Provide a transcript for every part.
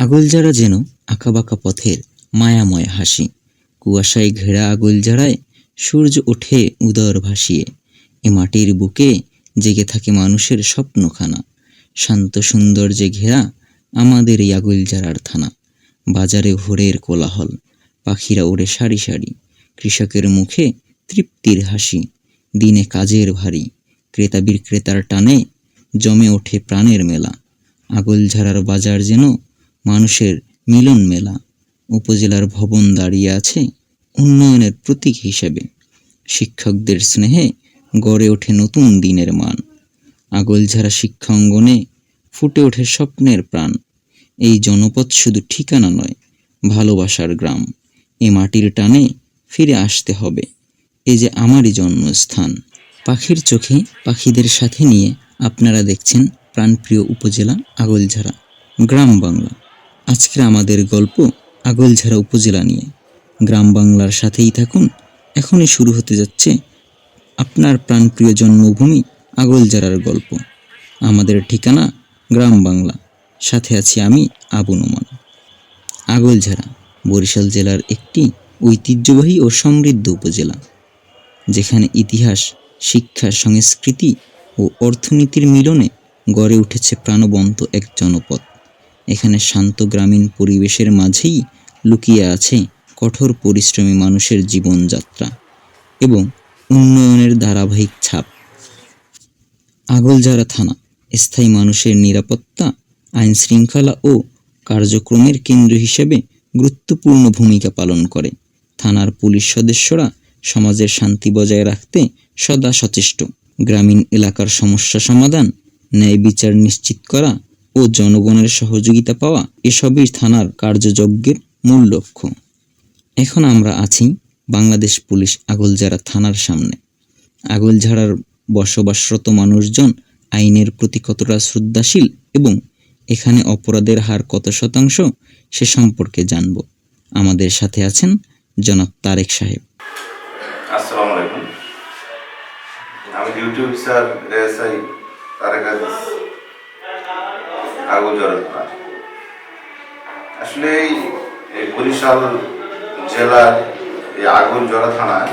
আগলজারা যেন আঁকাবাঁকা পথের মায়াময় হাসি। কুয়াশায় ঘেরা আগলজারায় সূর্য ওঠে উদর ভাসিয়ে। এ মাটির বুকে জেগে থাকে মানুষের স্বপ্নখানা। শান্ত সৌন্দর্যে ঘেরা আমাদের এই আগলজারার থানা। বাজারে ভোরের কোলাহল, পাখিরা ওড়ে সারি সারি, কৃষকের মুখে তৃপ্তির হাসি। দিনে কাজের ভারী, ক্রেতা বিক্রেতার টানে জমে ওঠে প্রাণের মেলা। আগলঝাড়ার বাজার যেন মানুষের মিলন মেলা উপজেলার ভবন দাঁড়িয়ে আছে উন্নয়নের প্রতীক হিসেবে। শিক্ষকদের স্নেহে গড়ে ওঠে নতুন দিনের মান। আগলঝাড়া শিক্ষা অঙ্গনে ফুটে ওঠে স্বপ্নের প্রাণ। এই জনপদ শুধু ঠিকানা নয়, ভালোবাসার গ্রাম। এ মাটির টানে ফিরে আসতে হবে। এই যে আমারই জন্মস্থান। পাখির চোখে পাখিদের সাথে নিয়ে আপনারা দেখছেন প্রাণপ্রিয় উপজেলা আগলঝাড়া গ্রাম বাংলা। আজকের আমাদের গল্প আগলঝাড়া উপজেলা নিয়ে। গ্রাম বাংলার সাথেই থাকুন। এখনই শুরু হতে যাচ্ছে আপনার প্রাণপ্রিয় জন্মভূমি আগলঝাড়ার গল্প। আমাদের ঠিকানা গ্রাম বাংলা। সাথে আছি আমি আবু নোমান। আগলঝাড়া বরিশাল জেলার একটি ঐতিহ্যবাহী ও সমৃদ্ধ উপজেলা, যেখানে ইতিহাস, শিক্ষা, সংস্কৃতি ও অর্থনীতির মিলনে গড়ে উঠেছে প্রাণবন্ত এক জনপদ। এখানে শান্ত গ্রামীণ পরিবেশের মাঝেই লুকিয়ে আছে কঠোর পরিশ্রমী মানুষের জীবনযাত্রা এবং উন্নয়নের ধারাবাহিক ছাপ। আগলঝাড়া থানা, স্থায়ী মানুষের নিরাপত্তা, আইন শৃঙ্খলা ও কার্যক্রমের কেন্দ্র হিসেবে গুরুত্বপূর্ণ ভূমিকা পালন করে। থানার পুলিশ সদস্যরা সমাজের শান্তি বজায় রাখতে সদা সচেষ্ট। গ্রামীণ এলাকার সমস্যা সমাধান, ন্যায় বিচার নিশ্চিত করা ও জনগণের সহযোগিতা পাওয়া এসবই থানার কার্যযজ্ঞের মূল লক্ষ্য। এখন আমরা আছি বাংলাদেশ পুলিশ আগলঝাড়া থানার সামনে। আগলঝাড়ার বসবাসরত মানুষজন আইনের প্রতি কতটা শ্রদ্ধাশীল এবং এখানে অপরাধের হার কত শতাংশ সে সম্পর্কে জানব। আমাদের সাথে আছেন জনাব তারেক সাহেব। আসসালামু আলাইকুম। আমি duty officer ASI Tareq Aziz. আগুন জরৎনা আসলে এই- বরিশাল জেলার এই আগুন জড়া থানায়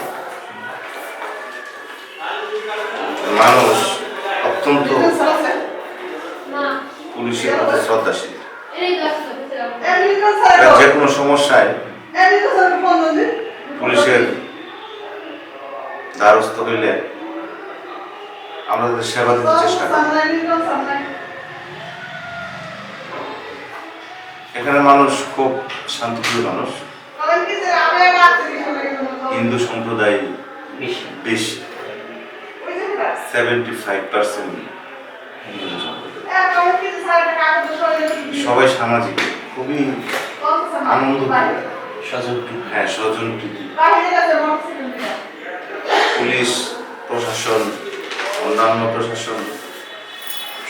মানুষ অত্যন্ত পুলিশের প্রতি শ্রদ্ধাশীল। যে কোনো সমস্যায় পুলিশের দ্বারস্থ হইলে আমরা তাদের সেবা দিতে চেষ্টা করি। এখানে মানুষ খুব শান্তিপ্রিয় মানুষ। হিন্দু সম্প্রদায় বেশি। সেভেন্টি ফাইভ পার্সেন্ট সবাই সামাজিক খুবই আনন্দ হ্যাঁ স্বজন প্রীতি পুলিশ প্রশাসন অন্যান্য প্রশাসন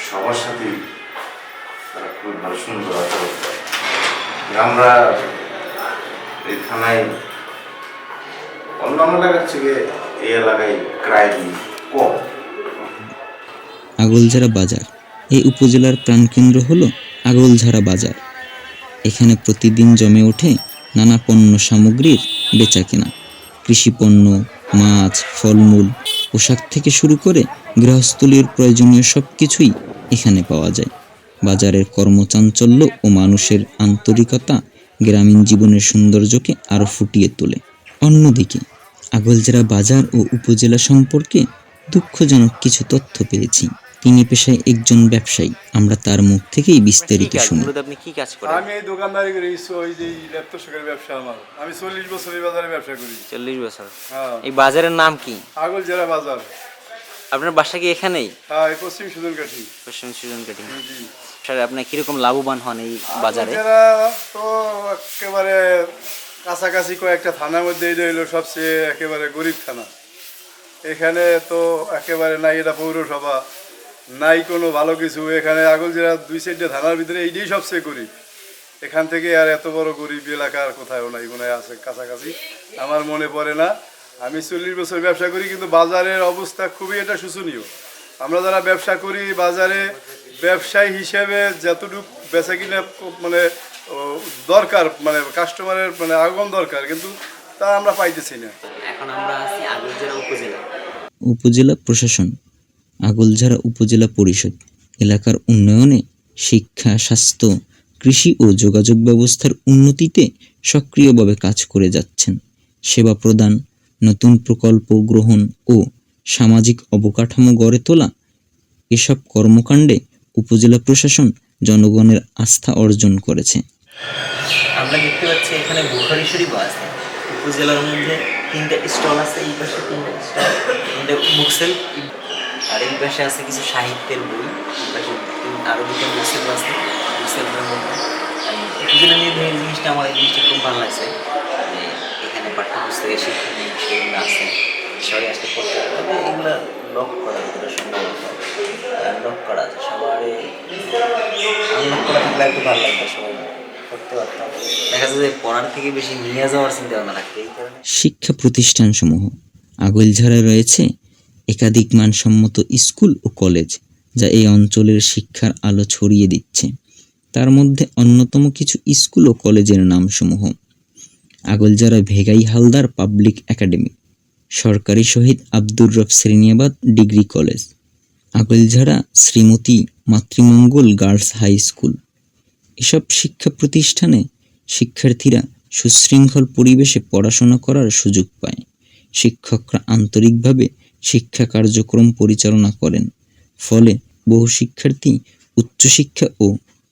সবার সাথেই তারা খুব ভালো সুন্দর আচরণ আমরা এই থানায় অন্যান্য এলাকার থেকে এই এলাকায় ক্রাইম কম। আগলঝাড়া বাজার, এই উপজেলার প্রাণকেন্দ্র হল আগলঝাড়া বাজার। এখানে প্রতিদিন জমে ওঠে নানা পণ্য সামগ্রীর বেচা বেচাকেনা কৃষিপণ্য মাছ, ফলমূল, পোশাক থেকে শুরু করে গৃহস্থলীর প্রয়োজনীয় সব কিছুই এখানে পাওয়া যায়। বাজারের কর্মচাঞ্চল্য ও মানুষের আন্তরিকতা গ্রামীণ জীবনের সৌন্দর্যকে আরও ফুটিয়ে তোলে। অন্যদিকে আগলজেরা বাজার ও উপজেলা সম্পর্কে দুঃখজনক কিছু তথ্য পেয়েছি। তিনি পেশায় একজন ব্যবসায়ী। আমরা তার মুখ থেকেই বিস্তারিত শুনি। আপনি কি কাজ করেন? আমি এই দোকানদারি করি ওই যে ল্যাপটপ ব্যবসা আমার। আমি চল্লিশ বছর এই বাজারে ব্যবসা করি। চল্লিশ বছর? হ্যাঁ। এই বাজারের নাম কি? আগল জেলা বাজার। আপনার বাসা কি এখানেই? হ্যাঁ পশ্চিম সুদূর কাঠি পশ্চিম সুজন কাটিং স্যার আপনি কীরকম লাভবান হন এই বাজারে? তো একেবারে কাছাকাছি কয়েকটা থানার মধ্যে হইল সবচেয়ে একেবারে গরিব থানা। এখানে তো একেবারে নাই এটা পৌরসভা। নাই কোনো ভালো কিছু। এখানে আগল জেলা দুই সাইডে থানার ভিতরে এইটাই সবচেয়ে গরিব। এখান থেকে আর এত বড় গরিব এলাকা আর কোথাও নাই মনে আছে কাছাকাছি। আমার মনে পড়ে না। আমি চল্লিশ বছর ব্যবসা করি কিন্তু বাজারের অবস্থা খুবই এটা শোচনীয়। আমরা যারা ব্যবসা করি বাজারে ব্যবসায়ী হিসেবে যতটুকু বেচা কিনে মানে দরকার মানে কাস্টমারের মানে আগমন দরকার কিন্তু তা আমরা পাইতেছি না। এখন আমরা আছি আগরজেলা উপজেলা। উপজেলা প্রশাসন আগলঝাড়া উপজেলা পরিষদ এলাকার উন্নয়নে শিক্ষা স্বাস্থ্য কৃষি ও যোগাযোগ ব্যবস্থার উন্নতিতে সক্রিয়ভাবে কাজ করে যাচ্ছেন। সেবা প্রদান নতুন প্রকল্প গ্রহণ ও সামাজিক অবকাঠামো গড়ে তোলা এসব কর্মকাণ্ডে উপজেলা প্রশাসন জনগণের আস্থা অর্জন করেছে। আমরা দেখতে পাচ্ছি এখানে বুখারি আছে, উপজেলার মধ্যে তিনটা স্টল আছে, এই পাশে তিনটা স্টল তিনটা বুকসেল আর এই পাশে আছে কিছু সাহিত্যের বই আরও দুটো বুকসেল আছে বুকসেলের মধ্যে। উপজেলা নিয়ে এই জিনিসটা, আমার এই জিনিসটা খুব ভালো লাগছে এখানে পাঠ্যপুস্তকের শিক্ষা নিয়ে আছে সবাই আসতে পড়তে এগুলো লক করা যেটা সম্ভবত লক করা আছে। সবার আনলক করা থাকলে একটু ভালো লাগতো সবাই করতে পারতাম। দেখা শিক্ষা প্রতিষ্ঠানসমূহ রয়েছে একাধিক মানসম্মত স্কুল ও কলেজ যা এই অঞ্চলের শিক্ষার আলো ছড়িয়ে দিচ্ছে। তার মধ্যে অন্যতম কিছু স্কুল ও কলেজের নাম নামসমূহ আগলঝাড়া ভেগাই হালদার পাবলিক একাডেমি। সরকারি Shaheed Abdur Rob Serniabat degree college, Agailjhara Srimati Matrimangal girls high school. এসব শিক্ষা প্রতিষ্ঠানে শিক্ষার্থীরা সুশৃঙ্খল পরিবেশে পড়াশোনা করার সুযোগ পায়। শিক্ষকরা আন্তরিকভাবে শিক্ষা কার্যক্রম পরিচালনা করেন, ফলে বহু শিক্ষার্থী উচ্চশিক্ষা ও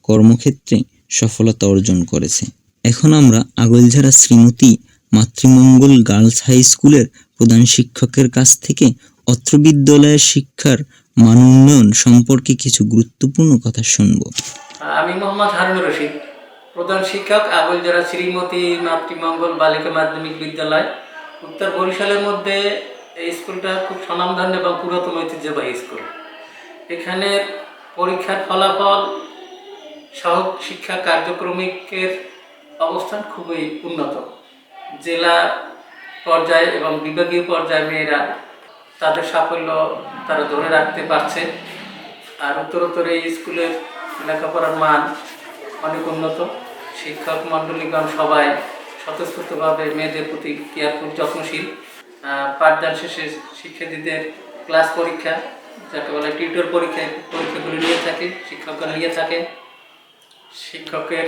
কর্মক্ষেত্রে সফলতা অর্জন করেছে। এখন আমরা আগলঝাড়া শ্রীমতী মাতৃমঙ্গল গার্লস হাই স্কুলের প্রধান শিক্ষকের কাছ থেকে অত্র বিদ্যালয়ের শিক্ষার মান উন্নয়ন সম্পর্কে কিছু গুরুত্বপূর্ণ কথা শুনব। আমি মোহাম্মদ হারুন রশিদ, প্রধান শিক্ষক আগলজোড়া শ্রীমতী মাতৃমঙ্গল বালিকা মাধ্যমিক বিদ্যালয়, উত্তর বরিশালের মধ্যে এই স্কুলটা খুব স্বনামধন্য এবং পুরাতন ঐতিহ্যবাহী স্কুল। এখানের পরীক্ষার ফলাফল সহ শিক্ষা কার্যক্রমিকের অবস্থান খুবই উন্নত। জেলা পর্যায়ে এবং বিভাগীয় পর্যায়ে মেয়েরা তাদের সাফল্য তারা ধরে রাখতে পারছে। আর উত্তরোত্তর এই স্কুলের লেখাপড়ার মান অনেক উন্নত। শিক্ষক মণ্ডলীগণ সবাই স্বতঃস্ফূর্তভাবে মেয়েদের প্রতি কেয়ারফুল যত্নশীল। পাঠদান শেষে শিক্ষার্থীদের ক্লাস পরীক্ষা, যাকে বলে টিউটর পরীক্ষা পরীক্ষাগুলো নিয়ে থাকে, শিক্ষকগণ নিয়ে থাকেন। শিক্ষকের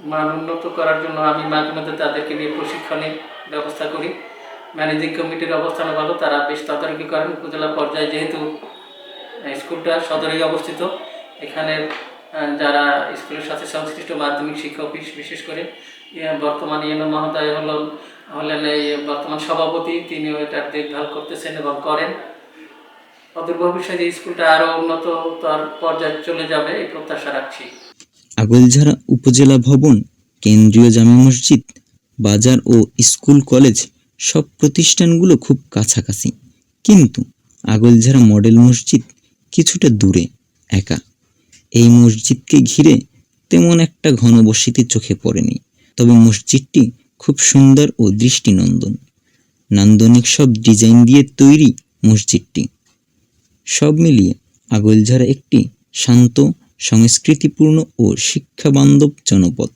মান উন্নত করার জন্য আমি মাঝে মধ্যে তাদেরকে নিয়ে প্রশিক্ষণের ব্যবস্থা করি। ম্যানেজিং কমিটির অবস্থান ভালো, তারা বেশ তদারকি করেন। উপজেলা পর্যায়ে যেহেতু স্কুলটা সদরেই অবস্থিত, এখানে যারা স্কুলের সাথে সংশ্লিষ্ট মাধ্যমিক শিক্ষক বিশ- বিশেষ করে বর্তমান ইয়েনো মহোদয় হলেন হলেন এই বর্তমান সভাপতি তিনি এটার দেখভাল করতেছেন এবং করেন। অদূর ভবিষ্যতে স্কুলটা আরও উন্নততর পর্যায়ে চলে যাবে, এই প্রত্যাশা রাখছি। আগলঝাড়া উপজেলা ভবন, কেন্দ্রীয় জামে মসজিদ, বাজার ও স্কুল কলেজ সব প্রতিষ্ঠানগুলো খুব কাছাকাছি। কিন্তু আগলঝাড়া মডেল মসজিদ কিছুটা দূরে, একা। এই মসজিদকে ঘিরে তেমন একটা ঘনবসতি চোখে পড়েনি। তবে মসজিদটি খুব সুন্দর ও দৃষ্টিনন্দন। নান্দনিক সব ডিজাইন দিয়ে তৈরি মসজিদটি। সব মিলিয়ে আগলঝাড়া একটি শান্ত সংস্কৃতিপূর্ণ ও শিক্ষাবান্ধব জনপদ।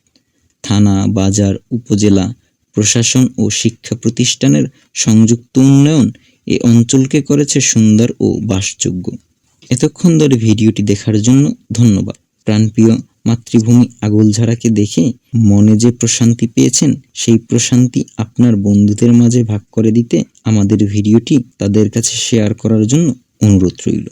থানা, বাজার, উপজেলা, প্রশাসন ও শিক্ষা প্রতিষ্ঠানের সংযুক্ত উন্নয়ন এ অঞ্চলকে করেছে সুন্দর ও বাসযোগ্য। এতক্ষণ ধরে ভিডিওটি দেখার জন্য ধন্যবাদ। প্রাণপ্রিয় মাতৃভূমি আগলঝাড়াকে দেখে মনে যে প্রশান্তি পেয়েছেন, সেই প্রশান্তি আপনার বন্ধুদের মাঝে ভাগ করে দিতে আমাদের ভিডিওটি তাদের কাছে শেয়ার করার জন্য অনুরোধ রইল।